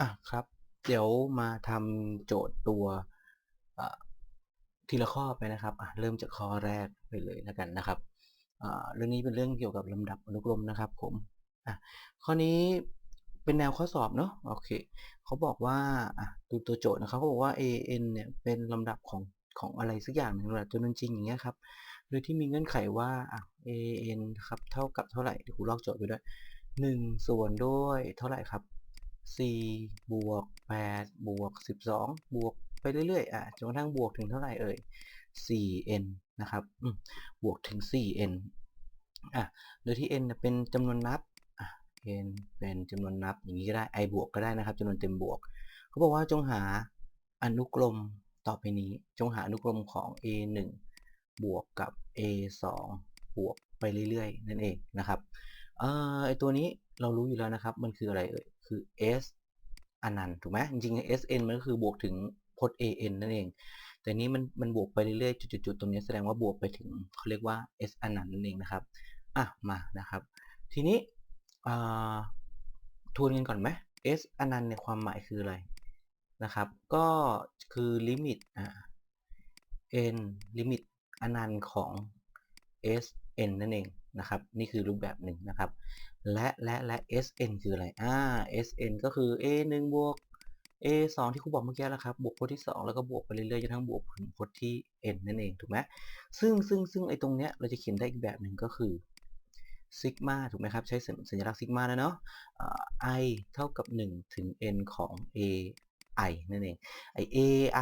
อะครับ เดี๋ยวมาทำโจทย์ตัวทีละข้อไปนะครับอะเริ่มจากข้อแรกไปเลยแล้วกันนะครับอ่าเรื่องนี้เป็นเรื่องเกี่ยวกับลำดับอนุกรมนะครับผมอะข้อนี้เป็นแนวข้อสอบเนาะโอเคเขาบอกว่าอะดูตัวโจทย์นะครับเขาบอกว่า a n เนี่ยเป็นลำดับของของอะไรสักอย่างหนึ่งลำดับจำนวนจริงอย่างเงี้ยครับโดยที่มีเงื่อนไขว่าอะ a n ครับเท่ากับเท่าไหร่เดี๋ยวครูลอกโจทย์ไปด้วยหนึ่งส่วนด้วยเท่าไหร่ครับ 4บวก8บวก12 บวกไปเรื่อยๆอะจนกระทั่งบวกถึงเท่าไหร่เอ่ย 4n นะครับบวกถึง 4n อะโดยที่ n เป็นจำนวนนับอะ n เป็นจำนวนนับอย่างนี้ก็ได้ i บวกก็ได้นะครับจำนวนเต็มบวก เขาบอกว่าจงหาอนุกรมต่อไปนี้ จงหาอนุกรมของ a 1บวกกับ a 2บวกไปเรื่อยๆ นั่นเองนะครับเอ่อไอตัวนี้เรารู้อยู่แล้วนะครับ มันคืออะไรเอ่ย คือ s อนันต์ถูกไหมจริงๆ sn มันก็คือบวกถึงพจน์ an นั่นเอง แต่นี้มันมันบวกไปเรื่อยๆจุดๆตรงนี้แสดงว่าบวกไปถึงเขาเรียกว่า s อนันต์นั่นเองนะครับอะมานะครับ ทีนี้ทวนกันก่อนไหม s อนันต์เนี่ยความหมายคืออะไรนะครับ ก็คือลิมิตอ่า n ลิมิตอนันต์ของ s n นั่นเอง นะครับ นี่คือรูปแบบหนึ่งนะครับ และและและ sn คืออะไรอ่า sn ก็คือ a 1บวก a 2ที่ครูบอกเมื่อกี้แล้วครับ บวกพจน์ที่ 2 แล้วก็บวกไปเรื่อยๆจนทั้งบวกถึงพจน์ที่ n นั่นเองถูกไหมซึ่งซึ่งซึ่งไอ้ตรงเนี้ยเราจะเขียนได้อีกแบบหนึ่งก็คือซิกมาถูกไหมครับ ใช้สัญลักษณ์ซิกมาแล้วเนาะ i เท่ากับ 1 ถึง n ของ a i นั่นเองไอ a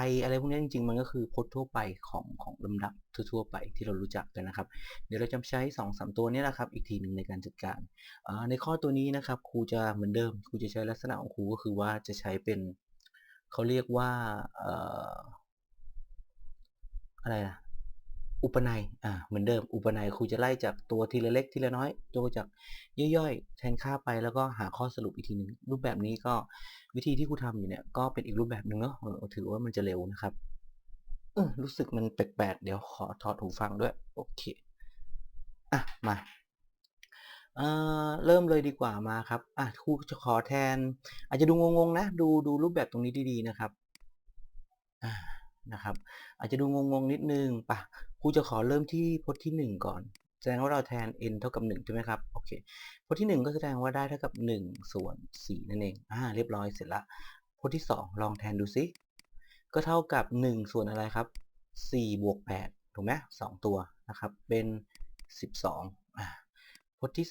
i อะไรพวกนี้จริงๆ มันก็คือพจน์ทั่วไปของของลำดับทั่วๆไปที่เรารู้จักกันนะครับ เดี๋ยวเราจะใช้2อสตัวนี้นะครับอีกทีหนึ่งในการจัดการ ในข้อตัวนี้นะครับครูจะเหมือนเดิมครูจะใช้ลักษณะของครูก็คือว่าจะใช้เป็นเขาเรียกว่าอะไรนะ อุปนัยอ่าเหมือนเดิม อุปนัยครูจะไล่จากตัวทีละเล็กทีละน้อยตัวจากย่อยๆ แทนค่าไปแล้วก็หาข้อสรุปอีกทีหนึ่งรูปแบบนี้ก็วิธีที่ครูทำอยู่เนี่ยก็เป็นอีกรูปแบบหนึ่งเนาะถือว่ามันจะเร็วนะครับรู้สึกมันแปลกๆเดี๋ยวขอถอดหูฟังด้วย โอเคอะมาเริ่มเลยดีกว่ามาครับอะครูจะขอแทน อาจจะดูงงๆนะ ดูดูรูปแบบตรงนี้ดีๆนะครับอ่านะครับ อาจจะดูงงๆนิดนึงปะ รูจะขอเริ่มที่พจน์ที่ 1 ก่อน แสดงว่าเราแทน n เท่ากับ1ใช่ไหมครับ โอเค พจน์ที่ 1 ก็แสดงว่าได้เท่ากับ 1 ส่วน 4 นั่นเอง อ่า เรียบร้อยเสร็จละ พจน์ที่ 2 ลองแทนดูซิ ก็เท่ากับ 1 ส่วนอะไรครับ 4 บวก 8 ถูกไหม2ตัวนะครับ เป็น 12 อ่า พจน์ที่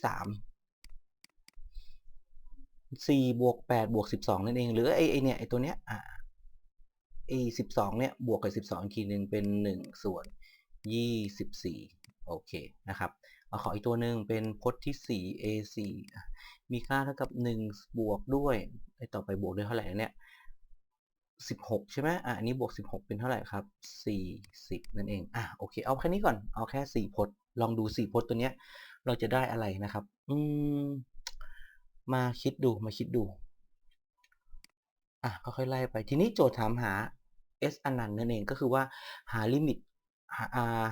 3 4บวก8บวก12 นั่นเอง หรือไอไอเนี่ยไอตัวเนี้ย อ่า a 12 เนี่ย บวกกับ 12อีกทีหนึ่งเป็น 1 ส่วน 24 โอเคนะครับเอาขออีกตัวหนึ่งเป็นพจน์ที่ 4 a 4 มีค่าเท่ากับ 1 บวกด้วยไอต่อไปบวกด้วยเท่าไหร่เนี่ย16 ใช่ไหมอะอันนี้บวก 16 เป็นเท่าไหร่ครับ 40 นั่นเอง อะโอเค เอาแค่นี้ก่อน เอาแค่ 4 พจน์ ลองดู 4 พจน์ตัวเนี้ย เราจะได้อะไรนะครับ อืม มาคิดดู มาคิดดู อะค่อยๆไล่ไป ทีนี้โจทย์ถามหา s อนันต์นั่นเอง ก็คือว่าหาลิมิต หา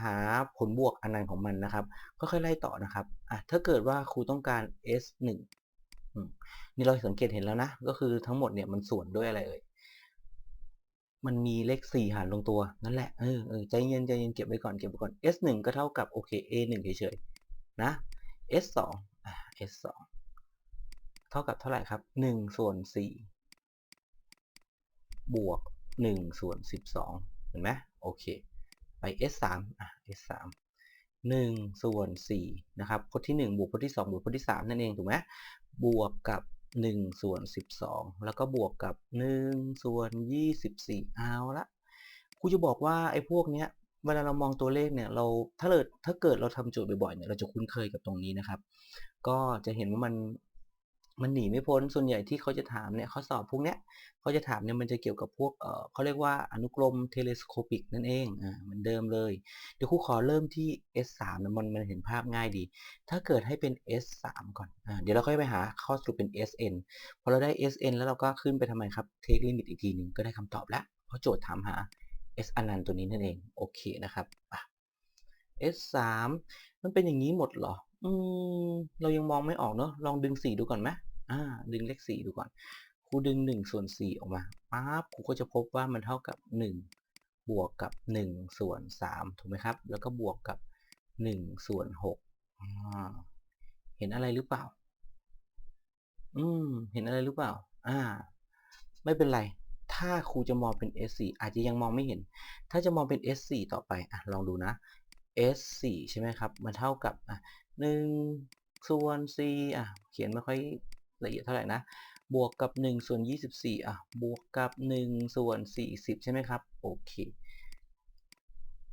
หาผลบวกอนันต์ของมันนะครับค่อยๆไล่ต่อนะครับอะถ้าเกิดว่าครูต้องการ s 1นี่เราสังเกตเห็นแล้วนะ ก็คือทั้งหมดเนี่ยมันส่วนด้วยอะไรเอ่ยมันมีเลข 4 หารลงตัว นั่นแหละ เออเออใจเย็นใจเย็นเก็บไว้ก่อนเก็บไว้ก่อน s 1ก็เท่ากับโอเค a 1เฉยๆนะ s 2อ่า s 2เท่ากับเท่าไหร่ครับ 1 ส่วน 4 บวก 1 ส่วน 12 เห็นไหมโอเค ไป s 3อะ s 3 1ส่วน4นะครับพจน์ที่ 1 บวกพจน์ที่ 2 บวกพจน์ที่ 3 นั่นเองถูกไหมบวกกับ 1 ส่วน 12 แล้วก็บวกกับ 1 ส่วน 24 เอาละครูจะบอกว่าไอ้พวกเนี้ยเวลาเรามองตัวเลขเนี่ยเราถ้าเกิดถ้าเกิดเราทำโจทย์บ่อยๆเนี่ยเราจะคุ้นเคยกับตรงนี้นะครับ ก็จะเห็นว่ามัน มันหนีไม่พ้นส่วนใหญ่ที่เขาจะถามเนี่ยข้อสอบพวกเนี้ยเขาจะถามเนี่ยมันจะเกี่ยวกับพวกเออเขาเรียกว่าอนุกรมเทเลสโคปิกนั่นเองอ่าเหมือนเดิมเลย เดี๋ยวครูขอเริ่มที่ S3 นะมันมันเห็นภาพง่ายดี ถ้าเกิดให้เป็น S3 ก่อนอ่าเดี๋ยวเราค่อยไปหาข้อสรุปเป็น SN พอเราได้ SN แล้วเราก็ขึ้นไปทำไมครับเทคลิมิตอีกทีหนึ่งก็ได้คำตอบแล้วเพราะโจทย์ถามหา S อนันต์ตัวนี้นั่นเองโอเคนะครับอะ S3 มันเป็นอย่างนี้หมดเหรอ อืม เรายังมองไม่ออกเนาะลองดึง 4 ดูก่อนไหมอ่า ดึงเลข 4 ดูก่อนครูดึง1ส่วน4ออกมาปั๊บครูก็จะพบว่ามันเท่ากับ 1 บวกกับ 1 ส่วน3ถูกไหมครับ แล้วก็บวกกับ 1 ส่วน6อ่าเห็นอะไรหรือเปล่า อืม เห็นอะไรหรือเปล่า อ่า ไม่เป็นไร ถ้าครูจะมองเป็น S4 อาจจะยังมองไม่เห็น ถ้าจะมองเป็น S4 ต่อไปอะลองดูนะ S4 ใช่ไหมครับ มันเท่ากับอะ1 ส่วน4อะเขียนไม่ค่อยละเอียดเท่าไหร่นะ บวกกับ 1 ส่วน 24อะบวกกับ 1 ส่วน 40 ใช่ไหมครับ โอเค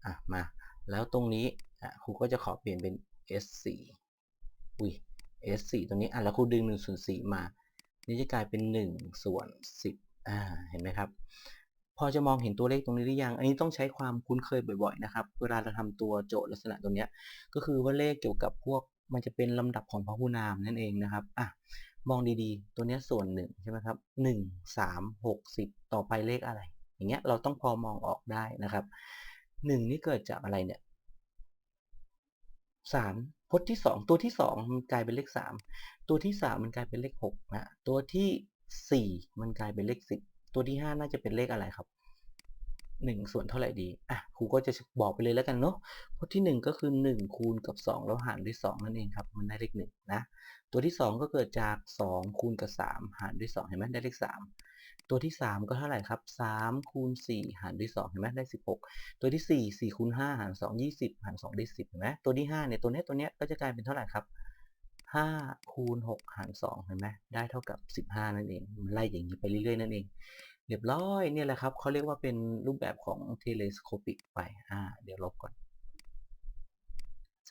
อะมา แล้วตรงนี้อะครูก็จะขอเปลี่ยนเป็น S4 อุ้ย S4 ตรงนี้อะแล้วครูดึง 1 ส่วน 4 มา นี่จะกลายเป็น 1 ส่วน 10อ่าเห็นไหมครับ พอจะมองเห็นตัวเลขตรงนี้หรือยัง อันนี้ต้องใช้ความคุ้นเคยบ่อยๆนะครับ เวลาเราทำตัวโจทย์ลักษณะตรงนี้ก็คือว่าเลขเกี่ยวกับพวก มันจะเป็นลำดับของพหูนามนั่นเองนะครับอะมองดีๆ ตัวนี้ส่วน1ใช่ไหมครับ1 3 6 10ต่อไปเลขอะไร อย่างเงี้ยเราต้องพอมองออกได้นะครับ1นี่เกิดจากอะไรเนี่ย3พจน์ที่2ตัวที่2มันกลายเป็นเลข3ตัวที่3มันกลายเป็นเลข6นะตัวที่4มันกลายเป็นเลข10ตัวที่5น่าจะเป็นเลขอะไรครับ 1 ส่วนเท่าไหร่ดี อะ ครูก็จะบอกไปเลยแล้วกันเนาะพจน์ที่ 1 ก็คือ 1 คูณกับ 2 แล้วหารด้วย 2 นั่นเองครับ มันได้เลข1นะ ตัวที่ 2 ก็เกิดจาก 2 คูณกับ 3 หารด้วย 2 เห็นไหมได้เลข 3 ตัวที่ 3 ก็เท่าไหร่ครับ 3 คูณ 4 หารด้วย 2 เห็นไหมได้ 16 ตัวที่ 4 4คูณ5หาร 2 20 หาร 2 ได้ 10 เห็นไหมตัวที่ 5 เนี่ย ตัวเนี้ย ตัวเนี้ย ก็จะกลายเป็นเท่าไหร่ครับ5คูณ6หาร2เห็นไหมได้เท่ากับ15นั่นเองมันไล่อย่างนี้ไปเรื่อยๆนั่นเอง เรียบร้อยเนี่ยแหละครับเขาเรียกว่าเป็นรูปแบบของ telescopic ไปอ่าเดี๋ยวลบก่อน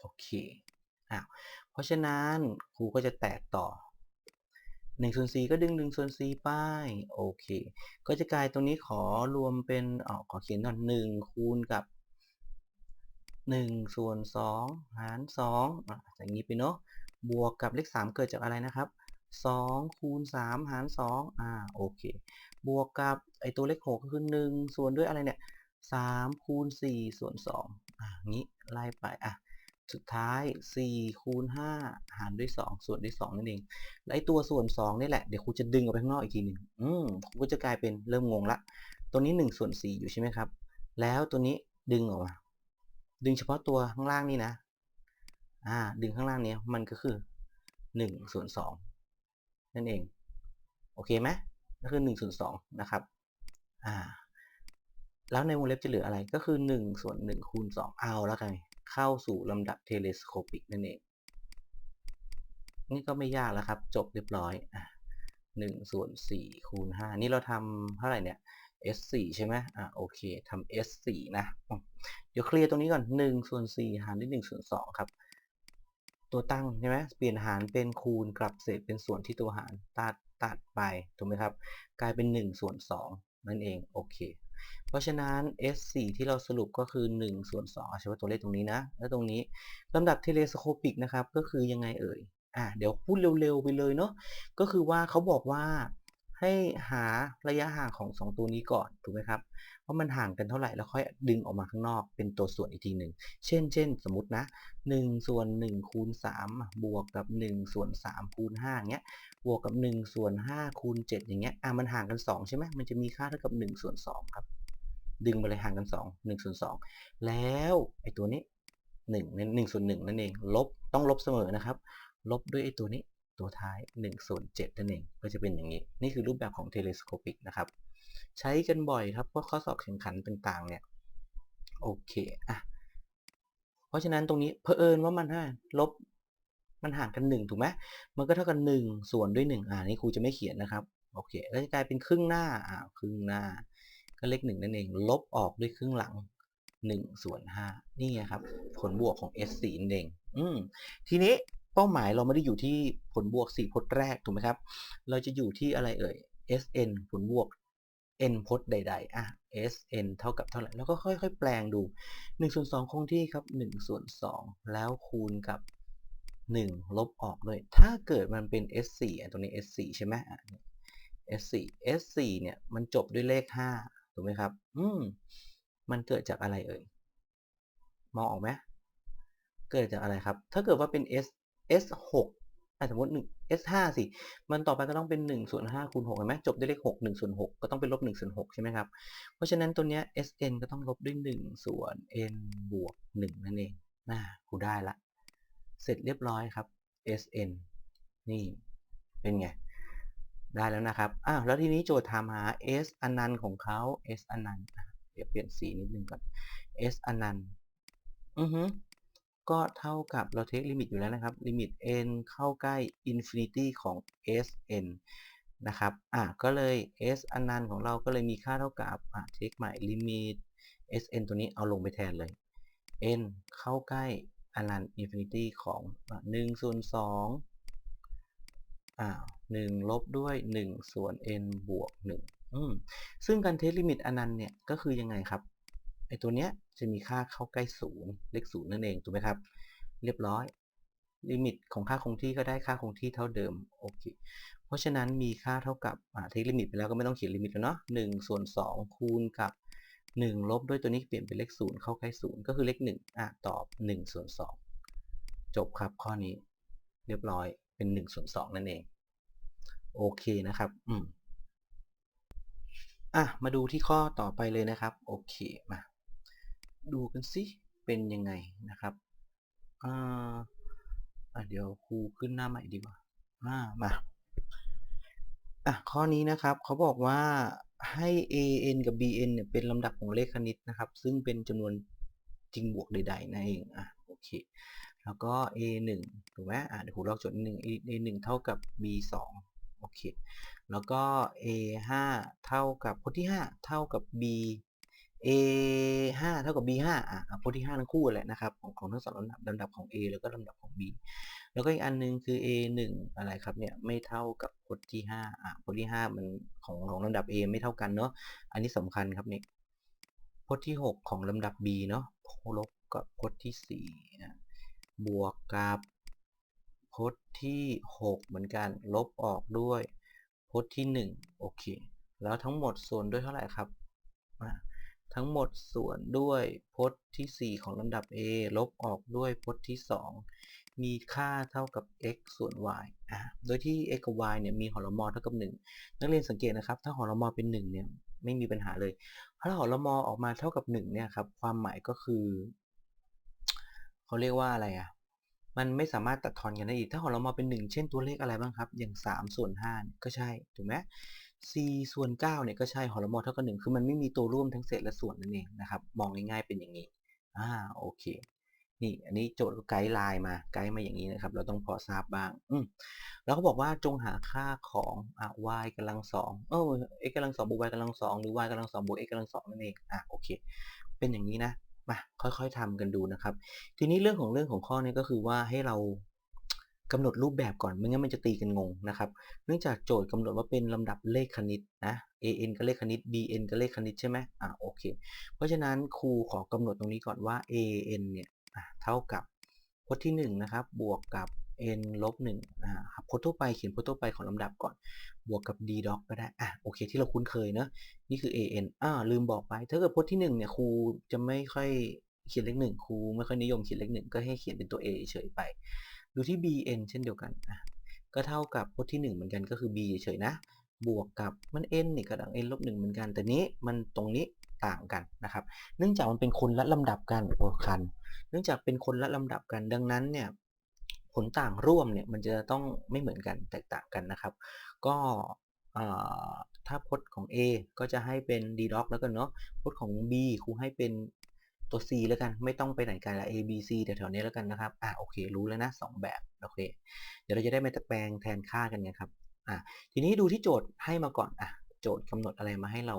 โอเคอ้าวเพราะฉะนั้นครูก็จะแตกต่อ1ส่วน4ก็ดึง1ส่วน4ไปโอเค ก็จะกลายตรงนี้ขอรวมเป็นอ๋อขอเขียนก่อน1คูณกับ1ส่วน2หาร2อะอย่างนี้ไปเนาะบวกกับเลข 3 เกิดจากอะไรนะครับ2คูณ3หาร2อ่าโอเค บวกกับไอตัวเลข6ก็คือ1ส่วนด้วยอะไรเนี่ย3คูณ4ส่วน2อ่างี้ไล่ไปอะสุดท้าย4คูณ5หารด้วย 2 ส่วนด้วย2นั่นเอง และไอตัวส่วน2นี่แหละ เดี๋ยวครูจะดึงออกไปข้างนอกอีกทีหนึ่งอืมครูก็จะกลายเป็นเริ่มงงละ ตัวนี้1ส่วน4อยู่ใช่ไหมครับ แล้วตัวนี้ดึงออกมา ดึงเฉพาะตัวข้างล่างนี่นะ อ่า ดึงข้างล่างนี้มันก็คือ1ส่วน2นั่นเอง โอเคไหม ก็คือ1ส่วน2นะครับอ่าแล้วในวงเล็บจะเหลืออะไรก็คือ1ส่วน1คูณ2เอาแล้วกันเข้าสู่ลำดับเทเลสโคปิกนั่นเองนี่ก็ไม่ยากแล้วครับ จบเรียบร้อยอะ1ส่วน4คูณ5นี่เราทำเท่าไหร่เนี่ย S4 ใช่ไหมอะโอเคทำ S4 นะ เดี๋ยวเคลียร์ตรงนี้ก่อน1ส่วน4หารด้วย1ส่วน2ครับ ตัวตั้งใช่ไหมเปลี่ยนหารเป็นคูณกลับเศษเป็นส่วนที่ตัวหารตัด ตัดไปถูกไหมครับ กลายเป็น1ส่วน2นั่นเองโอเค เพราะฉะนั้น S4 ที่เราสรุปก็คือ1ส่วน2ใช่ไหมตัวเลขตรงนี้นะ แล้วตรงนี้ลำดับเทเลสโคปิกนะครับก็คือยังไงเอ่ยอะเดี๋ยวพูดเร็วๆไปเลยเนาะก็คือว่าเขาบอกว่าให้หาระยะห่างของ 2 ตัวนี้ก่อนถูกไหมครับ ว่ามันห่างกันเท่าไหร่แล้วค่อยดึงออกมาข้างนอกเป็นตัวส่วนอีกทีหนึ่งเช่นเช่นสมมตินะ1ส่วน1คูณ3บวกกับ1ส่วน3คูณ5เงี้ยบวกกับ1ส่วน5คูณ7อย่างเงี้ยอะมันห่างกัน 2 ใช่ไหมมันจะมีค่าเท่ากับ1ส่วน2ครับดึงไปเลยห่างกัน 2 1ส่วน2แล้วไอ้ตัวนี้1นั่น1ส่วน1นั่นเองลบต้องลบเสมอนะครับ ลบด้วยไอ้ตัวนี้ตัวท้าย1ส่วน7นั่นเองก็จะเป็นอย่างนี้ นี่คือรูปแบบของเทเลสโคปิกนะครับ ใช้กันบ่อยครับเพราะข้อสอบแข่งขันต่างๆ เนี่ย โอเคอะเพราะฉะนั้นตรงนี้เพอเอิญว่ามันฮะลบมันห่างกัน1ถูกไหมมันก็เท่ากัน1ส่วนด้วย1อ่านี่ครูจะไม่เขียนนะครับโอเคแล้วจะกลายเป็นครึ่งหน้าอ่าครึ่งหน้า ก็เลข1นั่นเอง ลบออกด้วยครึ่งหลัง1ส่วน5นี่ไงครับ ผลบวกของ S4 นั่นเอง อืมทีนี้เป้าหมายเราไม่ได้อยู่ที่ผลบวก4พจน์แรกถูกไหมครับ เราจะอยู่ที่อะไรเอ่ย Sn ผลบวก n พจน์ใด ๆ อะ Sn เท่ากับเท่าไหร่ แล้วก็ค่อย ๆ แปลงดู1ส่วน2คงที่ครับ1ส่วน2แล้วคูณกับ 1 ลบออกด้วยถ้าเกิดมันเป็น S4 อะตรงนี้ S4 ใช่ไหมอะ S4 S4 เนี่ย มันจบด้วยเลข 5 ถูกไหมครับ อืม มันเกิดจากอะไรเอ่ย มองออกไหมเกิดจากอะไรครับ ถ้าเกิดว่าเป็น S S6 อะ สมมติ1 S5 สิ มันต่อไปก็ต้องเป็น1ส่วน5คูณ6เห็นไหมจบด้วยเลข6 1ส่วน6ก็ต้องเป็นลบ1ส่วน6ใช่ไหมครับ เพราะฉะนั้นตัวเนี้ย Sn ก็ต้องลบด้วย1ส่วน n บวก1นั่นเองน่ากูได้ละ เสร็จเรียบร้อยครับ Sn นี่เป็นไง ได้แล้วนะครับอ้าวแล้วทีนี้โจทย์ถามหา S อนันต์ของเขา S อนันต์เดี๋ยวเปลี่ยนสีนิดนึงก่อน S อนันต์อือฮึ ก็เท่ากับเราเทคลิมิตอยู่แล้วนะครับ ลิมิต n เข้าใกล้ infinity ของ Sn นะครับ อะ ก็เลย S อนันต์ของเราก็เลยมีค่าเท่ากับ อะ เทคใหม่ลิมิต Sn ตัวนี้เอาลงไปแทนเลย n เข้าใกล้อนันต์ infinity ของ1ส่วน2อ่า1ลบด้วย 1 ส่วน n บวก 1 อืม ซึ่งการเทคลิมิตอนันต์เนี่ย ก็คือยังไงครับ ไอตัวเนี้ยจะมีค่าเข้าใกล้0เลข0นั่นเองถูกไหมครับ เรียบร้อย ลิมิตของค่าคงที่ก็ได้ค่าคงที่เท่าเดิมโอเคเพราะฉะนั้นมีค่าเท่ากับอ่าเทคลิมิตไปแล้วก็ไม่ต้องเขียนลิมิตแล้วเนาะ1ส่วน2คูณกับ1ลบด้วยตัวนี้เปลี่ยนเป็นเลข0เข้าใกล้0ก็คือเลข1อะตอบ1ส่วน2จบครับข้อนี้ เรียบร้อยเป็น1ส่วน2นั่นเอง โอเคนะครับอืมอะมาดูที่ข้อต่อไปเลยนะครับ โอเคมา ดูกันสิเป็นยังไงนะครับอ่าเดี๋ยวครูขึ้นหน้าใหม่ดีกว่าอ่ามาอะข้อนี้นะครับเขาบอกว่าให้ an กับ bn เนี่ยเป็นลำดับของเลขคณิตนะครับ ซึ่งเป็นจำนวนจริงบวกใดๆนั่นเองอะโอเคแล้วก็ a 1 ถูกไหมอะเดี๋ยวครูลอกจดนิดนึง a 1 เท่ากับ b 2 โอเคแล้วก็ a 5 เท่ากับพจน์ที่ 5 เท่ากับ b a 5เท่ากับ b 5อะพจน์ที่5ทั้งคู่แหละนะครับของของทั้งสองลำดับลำดับของ a แล้วก็ลำดับของ b แล้วก็อีกอันนึงคือ a 1อะไรครับเนี่ยไม่เท่ากับพจน์ที่5อะพจน์ที่5มันของของลำดับ a ไม่เท่ากันเนาะอันนี้สำคัญครับเนี่ยพจน์ที่6ของลำดับ b เนาะลบกับพจน์ที่4นะบวกกับพจน์ที่6เหมือนกันลบออกด้วยพจน์ที่1โอเคแล้วทั้งหมดส่วนด้วยเท่าไหร่ครับ ทั้งหมดส่วนด้วยพจน์ที่ 4 ของลำดับ a ลบออกด้วยพจน์ที่ 2 มีค่าเท่ากับ x ส่วน y อะโดยที่ x กับ y เนี่ยมีหอลมอเท่ากับ 1 นักเรียนสังเกตนะครับ ถ้าหอลมอเป็น 1 เนี่ยไม่มีปัญหาเลย ถ้าหอลมอออกมาเท่ากับ 1 เนี่ยครับ ความหมายก็คือ เขาเรียกว่าอะไรอะ มันไม่สามารถตัดทอนกันได้อีก ถ้าหอลมอเป็น 1 เช่นตัวเลขอะไรบ้างครับ อย่าง 3 ส่วน5ก็ใช่ ถูกไหม c ส่วน9เนี่ยก็ใช่หอลมอเท่ากับ1คือมันไม่มีตัวร่วมทั้งเศษและส่วนนั่นเองนะครับมองง่ายๆเป็นอย่างนี้อ่าโอเคนี่อันนี้โจทย์ไกด์ไลน์มาไกด์มาอย่างนี้นะครับ เราต้องพอทราบบ้างอืมแล้วเขาบอกว่าจงหาค่าของอะ y กำลังสองเออ x กำลังสองบวก y กำลังสองหรือ y กำลังสองบวก x กำลังสองนั่นเองอะโอเค เป็นอย่างนี้นะมาค่อยๆทำกันดูนะครับ ทีนี้เรื่องของเรื่องของข้อนี้ก็คือว่าให้เรา กำหนดรูปแบบก่อนไม่งั้นมันจะตีกันงงนะครับเนื่องจากโจทย์กำหนดว่าเป็นลำดับเลขคณิตนะ an ก็เลขคณิต bn ก็เลขคณิตใช่ไหมอ่าโอเค เพราะฉะนั้นครูขอกำหนดตรงนี้ก่อนว่า an เนี่ยเท่ากับพจน์ที่1นะครับบวกกับ n ลบ1อ่าพจน์ทั่วไปเขียนพจน์ทั่วไปของลำดับก่อน บวกกับ d doc ก็ได้อะโอเค ที่เราคุ้นเคยเนอะนี่คือ an อ่าลืมบอกไป ถ้าเกิดพจน์ที่1เนี่ยครูจะไม่ค่อยเขียนเลขหนึ่งครูไม่ค่อยนิยมเขียนเลขหนึ่งก็ให้เขียนเป็นตัว a เฉยไป ดูที่ bn เช่นเดียวกันอะก็เท่ากับพจน์ที่ 1 เหมือนกันก็คือ b เฉยๆนะ บวกกับมัน n นี่ก็ดัง n ลบ1เหมือนกัน แต่นี้มันตรงนี้ต่างกันนะครับ เนื่องจากมันเป็นคนละลำดับกันโอ้คัน เนื่องจากเป็นคนละลำดับกันดังนั้นเนี่ยผลต่างร่วมเนี่ยมันจะต้องไม่เหมือนกันแตกต่างกันนะครับ ก็ถ้าพจน์ของ A ก็จะให้เป็น d doc แล้วกันเนาะพจน์ของ B ครูให้เป็น ตัว C แล้วกันไม่ต้องไปไหนไกลละ A B C แถวๆนี้แล้วกันนะครับอ่าโอเค รู้แล้วนะ2แบบโอเค เดี๋ยวเราจะได้มาแปลงแทนค่ากันนะครับอ่าทีนี้ดูที่โจทย์ให้มาก่อนอะโจทย์กำหนดอะไรมาให้เรา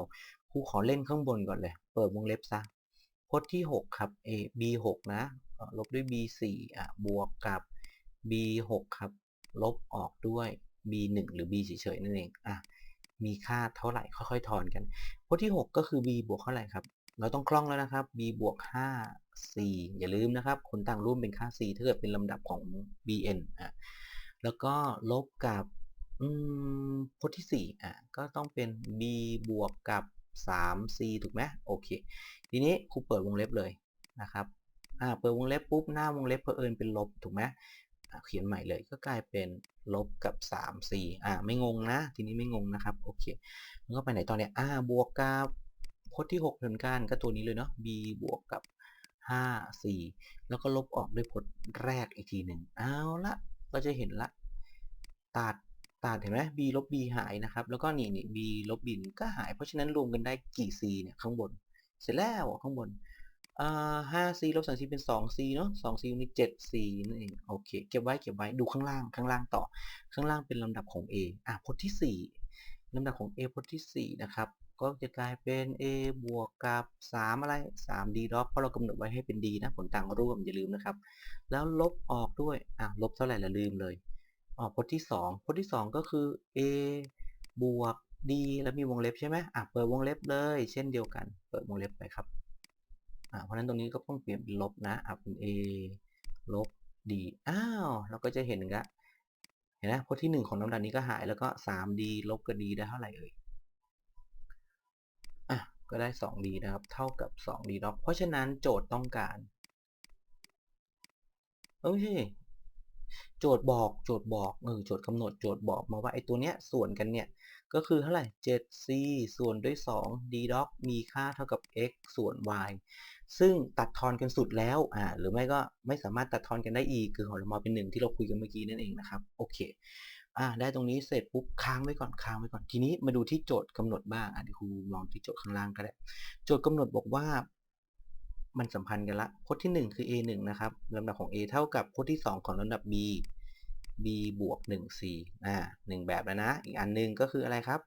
ครูขอเล่นข้างบนก่อนเลย เปิดวงเล็บซะพจน์ที่ 6 ครับ A B 6นะลบด้วย B 4อะบวกกับ B 6ครับ ลบออกด้วย B 1หรือ B เฉยๆนั่นเองอะมีค่าเท่าไหร่ค่อยๆทอนกันพจน์ที่ 6 ก็คือ B บวกเท่าไหร่ครับ เราต้องคล่องแล้วนะครับ b บวก5 c อย่าลืมนะครับ คนต่างร่วมเป็นค่า c ถ้าเกิดเป็นลำดับของ bn อะแล้วก็ลบกับพจน์ที่ 4 อะ ก็ต้องเป็น b บวกกับ 3c ถูกไหมโอเค ทีนี้ครูเปิดวงเล็บเลยนะครับ อ่า เปิดวงเล็บปุ๊บ หน้าวงเล็บเผอิญเป็นลบถูกไหมอะเขียนใหม่เลยก็กลายเป็นลบกับ 3 4 อ่า ไม่งงนะ ทีนี้ไม่งงนะครับ โอเค มันก็ไปไหนตอนเนี้ยอ่า บวกกับ พจน์ที่6เหมือนกันก็ตัวนี้เลยเนาะ b บวกกับ 5 4 แล้วก็ลบออกด้วยพจน์แรกอีกทีหนึ่งเอาละก็จะเห็นละ ตัดตัดเห็นไหม b ลบ b หายนะครับ แล้วก็นี่นี่ b ลบ b ก็หาย เพราะฉะนั้นรวมกันได้กี่ c เนี่ยข้างบน เสร็จแล้วข้างบนอ่า 5c ลบ 3c เป็น 2c เนาะ 2c นี่ 7c นั่นเอง โอเค เก็บไว้ เก็บไว้ ดูข้างล่าง ข้างล่างต่อ ข้างล่างเป็นลำดับของ a อะพจน์ที่4 ลำดับของ a พจน์ที่ 4 นะครับ ก็จะกลายเป็น a บวกกับ 3 อะไร 3d dog เพราะเรากำหนดไว้ให้เป็น d นะผลต่างร่วมอย่าลืมนะครับ แล้วลบออกด้วยอะลบเท่าไหร่ละลืมเลย ออกพจน์ที่ 2 พจน์ที่ 2 ก็คือ a บวก d แล้วมีวงเล็บใช่ไหมอะเปิดวงเล็บเลย เช่นเดียวกัน เปิดวงเล็บไปครับอ่าเพราะนั้นตรงนี้ก็ต้องเปลี่ยนเป็นลบนะอะเป็น a ลบ d อ้าวเราก็จะเห็นล้ว เห็นไหมพจน์ที่ 1 ของลำดับนี้ก็หายแล้วก็ 3d ลบกับ d ได้เท่าไหร่เอ่ยอะก็ได้ 2d นะครับ เท่ากับ 2d log เพราะฉะนั้นโจทย์ต้องการเอ้ยโจทย์บอกโจทย์บอกเออโจทย์กำหนดโจทย์บอกมาว่าไอ้ตัวเนี้ยส่วนกันเนี่ยก็คือเท่าไหร่ 7c ส่วนด้วย 2 d log มีค่าเท่ากับ x ส่วน y ซึ่งตัดทอนกันสุดแล้วอ่าหรือไม่ก็ไม่สามารถตัดทอนกันได้อีก คือขอรมาเป็น1ที่เราคุยกันเมื่อกี้นั่นเองนะครับโอเคอ่าได้ตรงนี้เสร็จปุ๊บค้างไว้ก่อนค้างไว้ก่อนทีนี้มาดูที่โจทย์กำหนดบ้างอะเดี๋ยวครูมองที่โจทย์ข้างล่างก็ได้โจทย์กำหนดบอกว่ามันสัมพันธ์กันละพจน์ที่ 1 คือ a 1นะครับลำดับของ a เท่ากับพจน์ที่ 2 ของลำดับ b b บวก1 c อ่าหนึ่งแบบแล้วนะ อีกอันหนึ่งก็คืออะไรครับ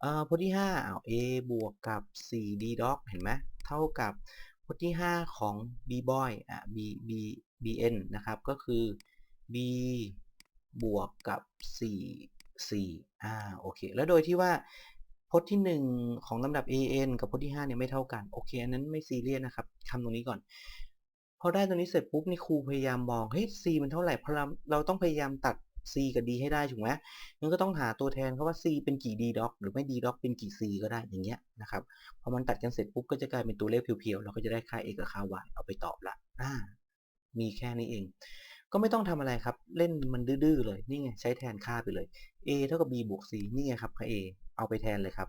เอ่อพจน์ที่5อ้าว a บวกกับ4 d dog เห็นไหมเท่ากับ พจน์ที่ 5 ของ b boy อ่า b b bn นะครับก็คือ b บวกกับ4 c อ่าโอเค แล้วโดยที่ว่าพจน์ที่ 1 ของลำดับ an กับพจน์ที่5เนี่ยไม่เท่ากัน โอเค อันนั้นไม่ซีเรียสนะครับทำตรงนี้ก่อน พอได้ตรงนี้เสร็จปุ๊บนี่ครูพยายามมอง เฮ้ย c มันเท่าไหร่ เพราะเราเราต้องพยายามตัด c กับ d ให้ได้ถูกไหมงั้นก็ต้องหาตัวแทนเขาว่า c เป็นกี่ d dog หรือไม่ d dog เป็นกี่ c ก็ได้อย่างเงี้ยนะครับพอมันตัดกันเสร็จปุ๊บก็จะกลายเป็นตัวเลขเพียวๆเราก็จะได้ค่า x กับค่า y เอาไปตอบละอ่ามีแค่นี้เอง ก็ไม่ต้องทำอะไรครับ เล่นมันดื้อๆเลยนี่ไงใช้แทนค่าไปเลย a เท่ากับ b บวก c นี่ไงครับค่า a เอาไปแทนเลยครับ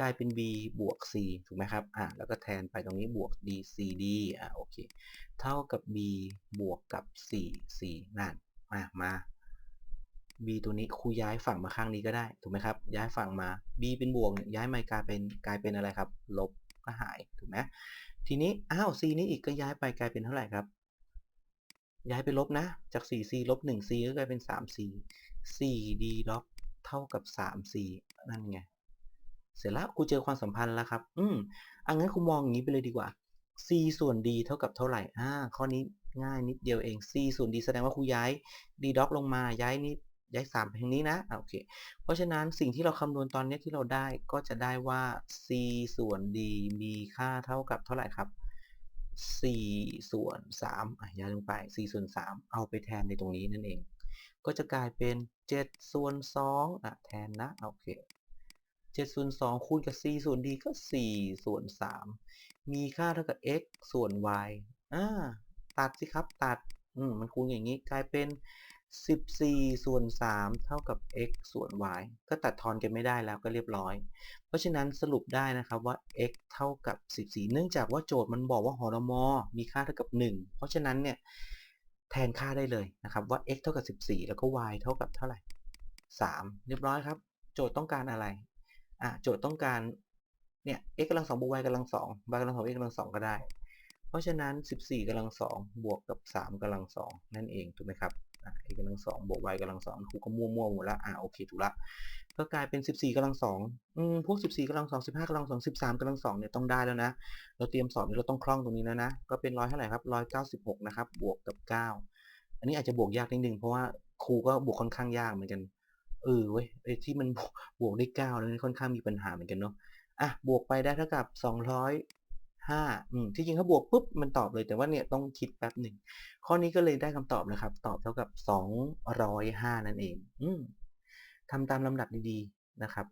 กลายเป็น b บวก c ถูกไหมครับ อ่า แล้วก็แทนไปตรงนี้บวก d c d อ่า โอเค เท่ากับ b บวกกับ 4 c นั่น อะมา b ตัวนี้ครูย้ายฝั่งมาข้างนี้ก็ได้ถูกไหมครับ ย้ายฝั่งมา b เป็นบวกเนี่ยย้ายมากลายเป็นกลายเป็นอะไรครับ ลบก็หายถูกไหมทีนี้อ้าว c นี้อีกก็ย้ายไปกลายเป็นเท่าไหร่ครับ ย้ายไปลบนะ จาก 4c ลบ 1c ก็กลายเป็น 3c 4d log เท่ากับ 3c นั่นไง เสร็จแล้วครูเจอความสัมพันธ์แล้วครับ อืมอังั้นครูมองอย่างนี้ไปเลยดีกว่า c ส่วน d เท่ากับเท่าไหร่อ่าข้อนี้ง่ายนิดเดียวเอง c ส่วน d แสดงว่าครูย้าย d dog ลงมาย้ายนี้ ย้าย3ไปทางนี้นะโอเค เพราะฉะนั้นสิ่งที่เราคำนวณตอนนี้ที่เราได้ก็จะได้ว่า c ส่วน d มีค่าเท่ากับเท่าไหร่ครับ4ส่วน3อะย้ายลงไป4ส่วน3เอาไปแทนในตรงนี้นั่นเอง ก็จะกลายเป็น7ส่วน2อะแทนนะโอเค7ส่วน2คูณกับ c ส่วน d ก็4ส่วน3มีค่าเท่ากับ x ส่วน y อ่าตัดสิครับตัดอืมมันคูณอย่างนี้กลายเป็น 14 ส่วน 3 เท่ากับ x ส่วน y ก็ตัดทอนกันไม่ได้แล้วก็เรียบร้อย เพราะฉะนั้นสรุปได้นะครับว่า x เท่ากับ 14 เนื่องจากว่าโจทย์มันบอกว่าหอรมอมีค่าเท่ากับ 1 เพราะฉะนั้นเนี่ยแทนค่าได้เลยนะครับว่า x เท่ากับ 14 แล้วก็ y เท่ากับเท่าไหร่ 3 เรียบร้อยครับ โจทย์ต้องการอะไรอะโจทย์ต้องการเนี่ย x กำลัง2บวก y กำลัง2 y กำลัง2 x กำลัง2ก็ได้ เพราะฉะนั้น 14กำลัง2บวกกับ 3กำลัง2นั่นเองถูกไหมครับ x กำลัง2บวก y กำลัง2ครูก็มั่วๆหมดแล้วอะโอเคถูกละก็กลายเป็น 14กำลัง2อืมพวก 14กำลัง2 15กำลัง2 13กำลัง2เนี่ยต้องได้แล้วนะ เราเตรียมสอบนี่เราต้องคล่องตรงนี้แล้วนะ ก็เป็นร้อยเท่าไหร่ครับ196นะครับบวกกับ 9 อันนี้อาจจะบวกยากนิดนึงเพราะว่าครูก็บวกค่อนข้างยากเหมือนกันเออเว้ยที่มันบวกบวกได้9แล้วนี่ค่อนข้างมีปัญหาเหมือนกันเนาะอะบวกไปได้เท่ากับ ห้าอืมที่จริงถ้าบวกปุ๊บมันตอบเลยแต่ว่าเนี่ยต้องคิดแป๊บหนึ่งข้อนี้ก็เลยได้คำตอบนะครับ ตอบเท่ากับ 205 นั่นเอง อืมทำตามลำดับดีๆนะครับ